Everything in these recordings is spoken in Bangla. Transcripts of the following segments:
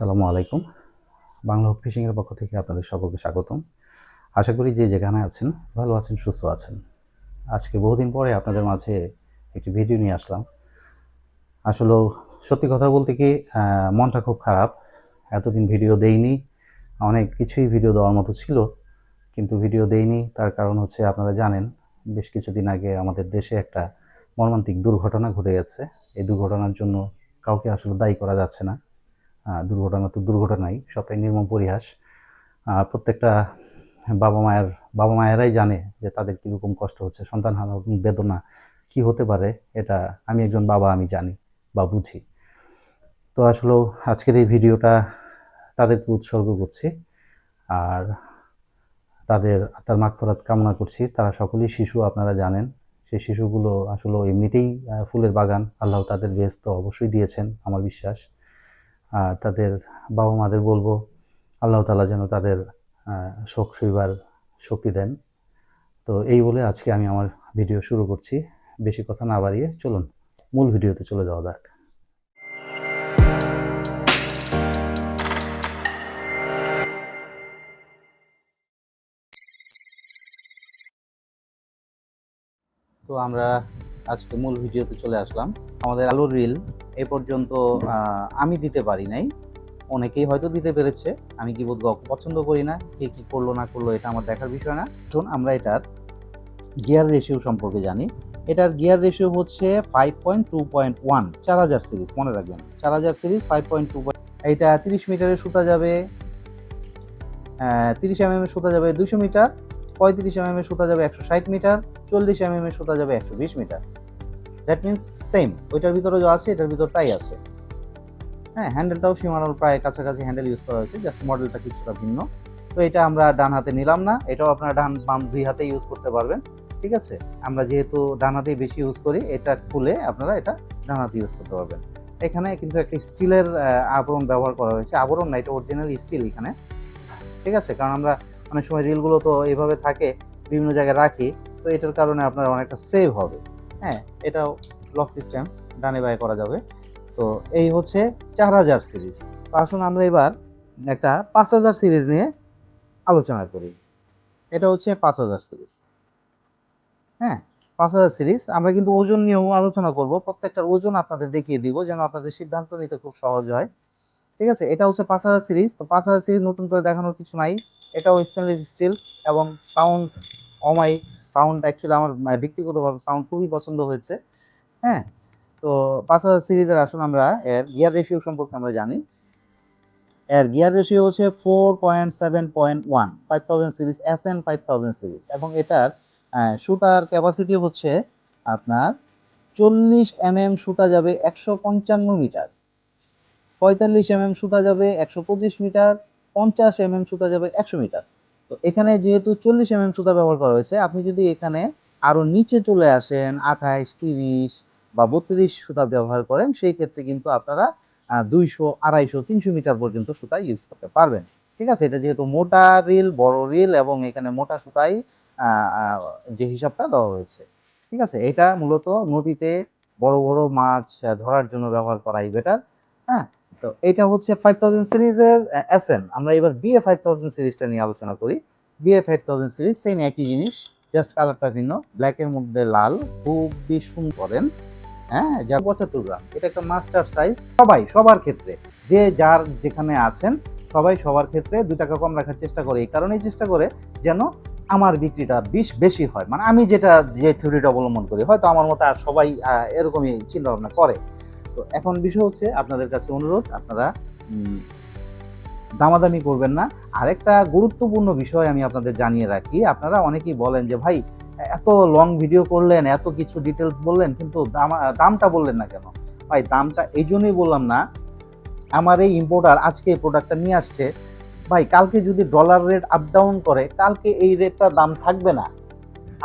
আসসালামু আলাইকুম। বাংলা হক ফিশিংয়ের পক্ষ থেকে আপনাদের সকলকে স্বাগতম। আশা করি যে যেখানে আছেন, ভালো আছেন, সুস্থ আছেন। আজকে বহুদিন পরে আপনাদের মাঝে একটি ভিডিও নিয়ে আসলাম। আসলে সত্যি কথা বলতে কি মনটা খুব খারাপ। এতদিন ভিডিও দেইনি। অনেক কিছুই ভিডিও দেওয়ার মতো ছিল, কিন্তু ভিডিও দেইনি। তার কারণ হচ্ছে আপনারা জানেন, বেশ কিছুদিন আগে আমাদের দেশে একটা মর্মান্তিক দুর্ঘটনা ঘটে গেছে। এই দুর্ঘটনার জন্য কাউকে আসলে দায়ী করা যাচ্ছে না। দুর্ঘটনা তো দুর্ঘটনাই, সবটাই নির্মম পরিহাস। প্রত্যেকটা বাবা মায়ের, বাবা মায়েরাই জানে যে তাদের কীরকম কষ্ট হচ্ছে, সন্তান হারানোর বেদনা কি হতে পারে, এটা আমি একজন বাবা, আমি জানি বা বুঝি। তো আসলে আজকের এই ভিডিওটা তাদেরকে উৎসর্গ করছি আর তাদের আত্মার মাগফরাত কামনা করছি। তারা সকলেই শিশু, আপনারা জানেন সেই শিশুগুলো আসলে এমনিতেই ফুলের বাগান, আল্লাহ তাদের বেশ তো অবশ্যই দিয়েছেন, আমার বিশ্বাস। আর তাদের বাবা মাদের বলব, আল্লাহ তালা যেন তাদের শোক সইবার শক্তি দেন। তো এই বলে আজকে আমি আমার ভিডিও শুরু করছি। বেশি কথা না বাড়িয়ে চলুন, মূল ভিডিওতে চলে যাওয়া যাক। তো আমরা আজকে মূল ভিডিওতে চলে আসলাম। আমাদের আলুর রিল এ পর্যন্ত আমি দিতে পারি নাই। অনেকেই হয়তো দিতে পেরেছে। আমি কি বলব পছন্দ করি না, কে কি করল, না করল, এটা আমার দেখার বিষয় না। এখন আমরা এটার গিয়ার রেশিও সম্পর্কে জানি। এটার গিয়ার রেশিও হচ্ছে five point two point one চার হাজার সিরিজ মনে রাখবেন। চার হাজার সিরিজ ফাইভ পয়েন্ট টু এইটা তিরিশ মিটারের সুতা যাবে তিরিশ এম এর সুতা যাবে দুশো মিটার, পঁয়ত্রিশ এম এর সুতা যাবে একশো ষাট মিটার, চল্লিশ এম এর সুতা যাবে একশো বিশ মিটার। দ্যাট মিনস সেম ওইটার ভিতরে যা আছে, এটার ভিতর তাই আছে। হ্যাঁ হ্যান্ডেলটাও সীমানোর প্রায় কাছাকাছি হ্যান্ডেল ইউজ করা হয়েছে জাস্ট মডেলটা কিছুটা ভিন্ন। তো এটা আমরা ডান হাতে নিলাম না, এটাও আপনারা ডান বাম দুই হাতে ইউজ করতে পারবেন, ঠিক আছে? আমরা যেহেতু ডান হাতেই বেশি ইউজ করি, এটা খুলে আপনারা এটা ডান হাতে ইউজ করতে পারবেন। এখানে কিন্তু একটা স্টিলের আবরণ ব্যবহার করা হয়েছে। আবরণ না, এটা অরিজিনাল স্টিল এখানে। ঠিক আছে? কারণ আমরা অনেক সময় রিলগুলো তো এইভাবে থাকে, বিভিন্ন জায়গায় রাখি, তো এটার কারণে আপনার অনেকটা সেভ হবে। হ্যাঁ এটাও লক সিস্টেম ডানে বায়ে করা যাবে। তো এই হচ্ছে চার হাজার সিরিজ তো আসুন আমরা এবার একটা পাঁচ হাজার সিরিজ নিয়ে আলোচনা করি। এটা হচ্ছে পাঁচ হাজার সিরিজ হ্যাঁ পাঁচ হাজার সিরিজ আমরা কিন্তু ওজন নিয়েও আলোচনা করব। প্রত্যেকটার ওজন আপনাদের দেখিয়ে দিব যেন আপনাদের সিদ্ধান্ত নিতে খুব সহজ হয়। ঠিক আছে? এটা হচ্ছে পাঁচ হাজার সিরিজ তো পাঁচ হাজার সিরিজ নতুন করে দেখানোর কিছু নাই। এটাও স্টেনলেস স্টিল এবং সাউন্ড অমাই সাউন্ড অ্যাকচুয়ালি আমার ব্যক্তিগতভাবে সাউন্ড খুবই পছন্দ হয়েছে। হ্যাঁ তো পাঁচ হাজার সিরিজের আসুন আমরা এর গিয়ার রেশিও সম্পর্কে আমরা জানি। এর গিয়ার রেশিও হচ্ছে four point seven point one five thousand series S N five thousand series এবং এটার শুটার ক্যাপাসিটি হচ্ছে আপনার চল্লিশ এম এম সুতা যাবে একশো পঞ্চান্ন মিটার। পঁয়তাল্লিশ এম এম সুতা যাবে একশো পঁচিশ মিটার, পঞ্চাশ এম এম সুতা যাবে একশো মিটার। তো এখানে যেহেতু চল্লিশ এম এম সুতা ব্যবহার করা হয়েছে, আপনি যদি এখানে আরও নিচে চলে আসেন, আঠাইশ, তিরিশ বা বত্রিশ সুতা ব্যবহার করেন, সেই ক্ষেত্রে কিন্তু আপনারা দুইশো, আড়াইশো, তিনশো মিটার পর্যন্ত সুতা ইউজ করতে পারবেন। ঠিক আছে? এটা যেহেতু মোটা রিল বড় রিল এবং এখানে মোটা সুতাই যে হিসাবটা দেওয়া হয়েছে। ঠিক আছে? এটা মূলত নদীতে বড় বড় মাছ ধরার জন্য ব্যবহার করাই বেটার হ্যাঁ? তো এটা হচ্ছে ফাইভ থাউজেন্ড সিরিজের এস এন আমরা এবার বিএ ফাইভ থাউজেন্ড সিরিজটা নিয়ে আলোচনা করি। BA five thousand series same একই জিনিস জাস্ট কালারটা ভিন্ন। ব্ল্যাকের মধ্যে লাল, খুবই সুন্দর করেন। হ্যাঁ যা পঁচাত্তর গ্রাম। এটা একটা মাস্টার সাইজ সবাই, সবার ক্ষেত্রে, যে যার যেখানে আছেন, সবাই সবার ক্ষেত্রে দুই টাকা কম রাখার চেষ্টা করে। এই কারণেই চেষ্টা করে যেন আমার বিক্রিটা বিশ বেশি হয়। মানে আমি যেটা, যে থিওরিটা অবলম্বন করি, হয়তো আমার মতো আর সবাই এরকমই চিন্তা ভাবনা করে। তো এখন বিষয় হচ্ছে আপনাদের কাছে অনুরোধ, আপনারা দামাদামি করবেন না। আরেকটা গুরুত্বপূর্ণ বিষয় আমি আপনাদের জানিয়ে রাখি। আপনারা অনেকেই বলেন যে, ভাই, এত লং ভিডিও করলেন, এত কিছু ডিটেলস বললেন, কিন্তু দাম, দামটা বললেন না কেন? ভাই, দামটা এই জন্যই বললাম না। আমার এই ইম্পোর্টার আজকে এই প্রোডাক্টটা নিয়ে আসছে। ভাই, কালকে যদি ডলার রেট আপ ডাউন করে, কালকে এই রেটটা দাম থাকবে না।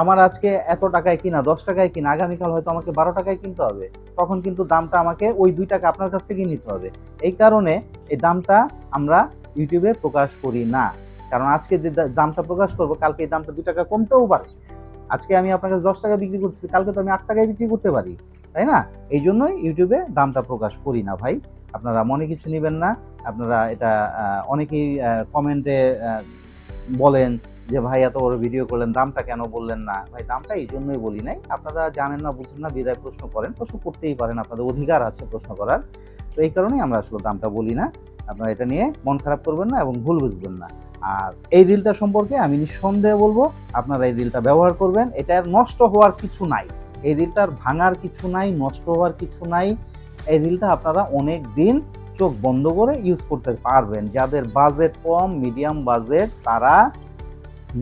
আমার আজকে এত টাকায় কিনা, দশ টাকায় কিনা, আগামীকাল হয়তো আমাকে বারো টাকায় কিনতে হবে, তখন কিন্তু দামটা আমাকে ওই দুই টাকা আপনার কাছ থেকে নিতে হবে। এই কারণে এই দামটা আমরা ইউটিউবে প্রকাশ করি না। কারণ আজকে যে দামটা প্রকাশ করব, কালকে এই দামটা দুই টাকা কমতেও পারে। আজকে আমি আপনার কাছে দশ টাকা বিক্রি করছি কালকে তো আমি আট টাকায় বিক্রি করতে পারি, তাই না? এই জন্যই ইউটিউবে দামটা প্রকাশ করি না ভাই। আপনারা মনে কিছু নেবেন না, আপনারা এটা অনেকেই কমেন্টে বলেন যে ভাই এত বড় ভিডিও করলেন, দামটা কেন বললেন না? ভাই, দামটা এই জন্যই বলি নাই। আপনারা জানেন না, বুঝেন না, বিদায় প্রশ্ন করেন। প্রশ্ন করতেই পারেন, আপনাদের অধিকার আছে প্রশ্ন করার। তো এই কারণেই আমরা আসলে দামটা বলি না। আপনারা এটা নিয়ে মন খারাপ করবেন না এবং ভুল বুঝবেন না। আর এই রিলটা সম্পর্কে আমি নিঃসন্দেহে বলব, আপনারা এই রিলটা ব্যবহার করবেন। এটার নষ্ট হওয়ার কিছু নাই। এই রিলটার ভাঙার কিছু নাই, নষ্ট হওয়ার কিছু নাই। এই রিলটা আপনারা অনেক দিন চোখ বন্ধ করে ইউজ করতে পারবেন। যাদের বাজেট কম মিডিয়াম বাজেট তারা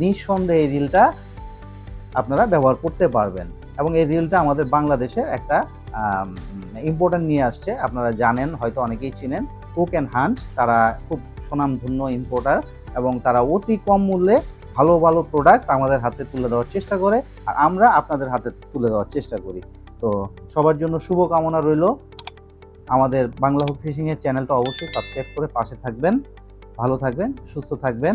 নিঃসন্দেহে এই রিলটা আপনারা ব্যবহার করতে পারবেন। এবং এই রিলটা আমাদের বাংলাদেশের একটা ইম্পর্টেন্ট নিয়ে আসছে। আপনারা জানেন, হয়তো অনেকেই চিনেন কুক অ্যান্ড হান্ট তারা খুব সুনামধন্য ইম্পোর্টার এবং তারা অতি কম মূল্যে ভালো ভালো প্রোডাক্ট আমাদের হাতে তুলে দেওয়ার চেষ্টা করে আর আমরা আপনাদের হাতে তুলে দেওয়ার চেষ্টা করি। তো সবার জন্য শুভকামনা রইল। আমাদের বাংলা হুক ফিশিংয়ের চ্যানেলটা অবশ্যই সাবস্ক্রাইব করে পাশে থাকবেন। ভালো থাকবেন, সুস্থ থাকবেন।